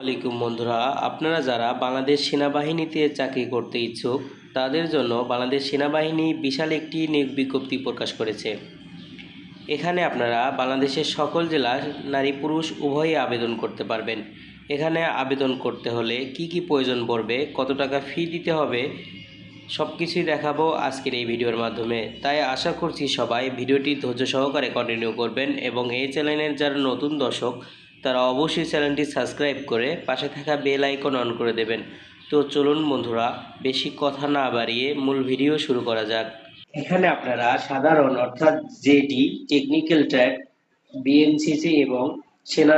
আলাইকুম বন্ধুরা, আপনারা যারা বাংলাদেশ সেনাবাহিনীতে চাকরি করতে ইচ্ছুক, তাদের জন্য বাংলাদেশ সেনাবাহিনী বিশাল একটি নিয়োগ বিজ্ঞপ্তি প্রকাশ করেছে। এখানে আপনারা বাংলাদেশের সকল জেলার নারী পুরুষ উভয়ই আবেদন করতে পারবেন। এখানে আবেদন করতে হলে কি কি প্রয়োজন পড়বে, কত টাকা ফি দিতে হবে সব কিছুই দেখাবো আজকের এই ভিডিওর মাধ্যমে। তাই আশা করছি সবাই ভিডিওটি ধৈর্য সহকারে কন্টিনিউ করবেন এবং এই চ্যানেলের যারা নতুন দর্শক তারা অবশ্যই চ্যানেলটি সাবস্ক্রাইব করে পাশে থাকা বেল আইকন অন করে দেবেন। তো চলুন বন্ধুরা, বেশি কথা না বাড়িয়ে মূল ভিডিও শুরু করা যাক। এখানে আপনারা সাধারণ, অর্থাৎ জেডি, টেকনিক্যাল ট্র্যাক, বিএনসিসি এবং সেনা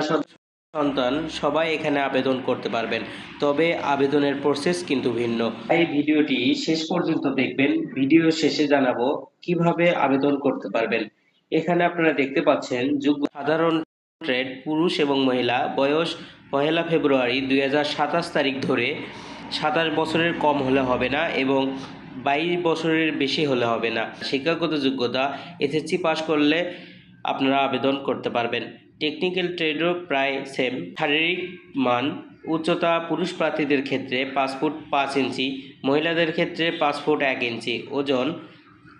সন্তান সবাই এখানে আবেদন করতে পারবেন। তবে আবেদনের প্রসেস কিন্তু ভিন্ন। এই ভিডিওটি শেষ পর্যন্ত দেখবেন। ভিডিও শেষে জানাব কীভাবে আবেদন করতে পারবেন। এখানে আপনারা দেখতে পাচ্ছেন যোগ্য সাধারণ ট্রেড পুরুষ এবং মহিলা। বয়স পহেলা ফেব্রুয়ারি দুই হাজার সাতাশ তারিখ ধরে সাতাশ বছরের কম হলে হবে না এবং বাইশ বছরের বেশি হলে হবে না। শিক্ষাগত যোগ্যতা এসএসসি পাস করলে আপনারা আবেদন করতে পারবেন। টেকনিক্যাল ট্রেডও প্রায় সেম শারীরিক মান, উচ্চতা পুরুষ প্রার্থীদের ক্ষেত্রে পাঁচ ফুট পাঁচ ইঞ্চি, মহিলাদের ক্ষেত্রে পাঁচ ফুট এক ইঞ্চি। ওজন,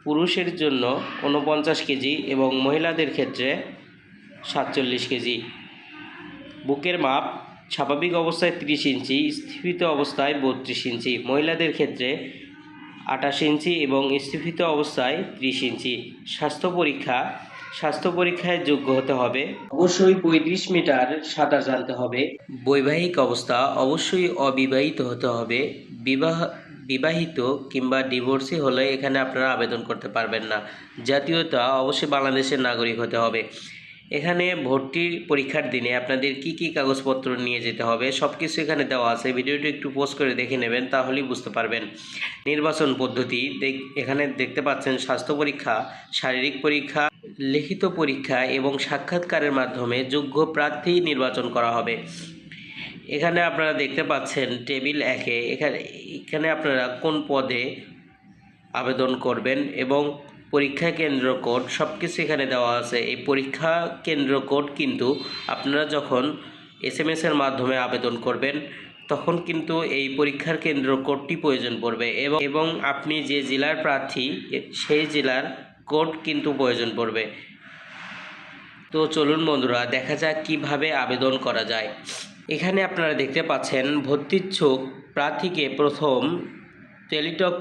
পুরুষের জন্য উনপঞ্চাশ কেজি এবং মহিলাদের ক্ষেত্রে সাতচল্লিশ কেজি। বুকের মাপ স্বাভাবিক অবস্থায় তিরিশ ইঞ্চি, স্থিপিত অবস্থায় বত্রিশ ইঞ্চি। মহিলাদের ক্ষেত্রে আঠাশ ইঞ্চি এবং স্থিপিত অবস্থায় ত্রিশ ইঞ্চি। স্বাস্থ্য পরীক্ষা, স্বাস্থ্য পরীক্ষায় যোগ্য হতে হবে। অবশ্যই পঁয়ত্রিশ মিটার সাঁতার জানতে হবে। বৈবাহিক অবস্থা অবশ্যই অবিবাহিত হতে হবে। বিবাহ, বিবাহিত কিংবা ডিভোর্সি হলে এখানে আপনারা আবেদন করতে পারবেন না। জাতীয়তা অবশ্যই বাংলাদেশের নাগরিক হতে হবে। এখানে ভর্তির পরীক্ষার দিনে আপনাদের কি কি কাগজপত্র নিয়ে যেতে হবে সব কিছু এখানে দেওয়া আছে। ভিডিওটি একটু পোস্ট করে দেখে নেবেন, তাহলেই বুঝতে পারবেন। নির্বাচন পদ্ধতি এখানে দেখতে পাচ্ছেন স্বাস্থ্য পরীক্ষা, শারীরিক পরীক্ষা, লিখিত পরীক্ষা এবং সাক্ষাৎকারের মাধ্যমে যোগ্য প্রার্থী নির্বাচন করা হবে। এখানে আপনারা দেখতে পাচ্ছেন টেবিল একে, এখানে এখানে আপনারা কোন পদে আবেদন করবেন এবং পরীক্ষা কেন্দ্র কোড সব কিছু এখানে দেওয়া আছে। এই পরীক্ষা কেন্দ্র কোড কিন্তু আপনারা যখন এস এম এসের মাধ্যমে আবেদন করবেন, তখন কিন্তু এই পরীক্ষার কেন্দ্র কোডটি প্রয়োজন পড়বে এবং আপনি যে জেলার প্রার্থী, সেই জেলার কোড কিন্তু প্রয়োজন পড়বে। তো চলুন বন্ধুরা, দেখা যাক কীভাবে আবেদন করা যায়। এখানে আপনারা দেখতে পাচ্ছেন ভর্তিচ্ছুক প্রার্থীকে প্রথম টেলিটক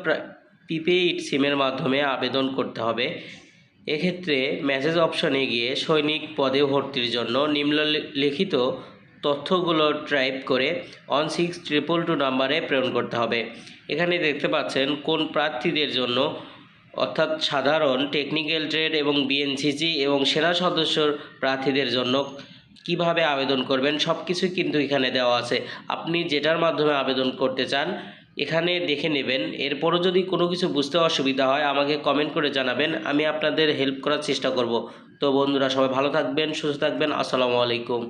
প্রিপেইড সিমের মাধ্যমে আবেদন করতে হবে। এক্ষেত্রে মেসেজ অপশনে গিয়ে সৈনিক পদে ভর্তির জন্য নিম্নলিখিত তথ্যগুলো টাইপ করে ওয়ান সিক্স ট্রিপল টু নাম্বারে প্রেরণ করতে হবে। এখানে দেখতে পাচ্ছেন কোন প্রার্থীদের জন্য, অর্থাৎ সাধারণ, টেকনিক্যাল ট্রেড এবং বিএনসিসি এবং সেনা সদস্যর প্রার্থীদের জন্য কীভাবে আবেদন করবেন সব কিছুই কিন্তু এখানে দেওয়া আছে। আপনি যেটার মাধ্যমে আবেদন করতে চান এখানে দেখে নেবেন। এরপরও যদি কোনো কিছু বুঝতে অসুবিধা হয়, আমাকে কমেন্ট করে জানাবেন। আমি আপনাদের হেল্প করার চেষ্টা করব। তো বন্ধুরা, সবাই ভালো থাকবেন, সুস্থ থাকবেন। আসসালামু আলাইকুম।